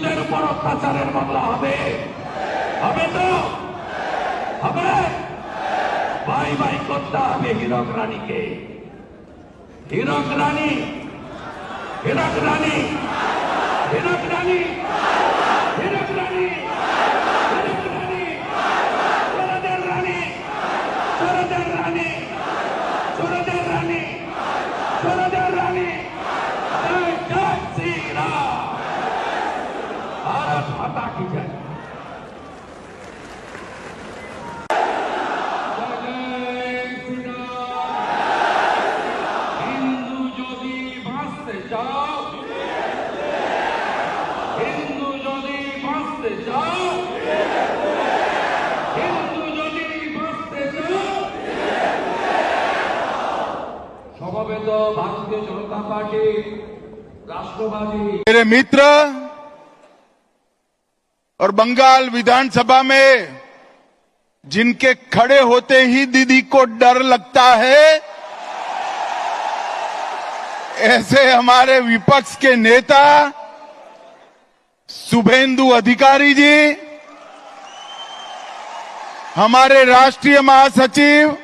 হিন্দুদের উপর অত্যাচারের মামলা হবে। হবে তো? হবে? বাই বাই করতে হবে হীরক রানীকে। হীরক রানী হীরক রানী হীরক রানী হীরক রানী রানী রানী রানী। বাঁচতে চাও সমবেত ভারতীয় জনতা পার্টি রাষ্ট্রবাদী मेरे मित्र और बंगाल विधानसभा में जिनके खड़े होते ही दीदी को डर लगता है, ऐसे हमारे विपक्ष के नेता शुभेंदु अधिकारी जी, हमारे राष्ट्रीय महासचिव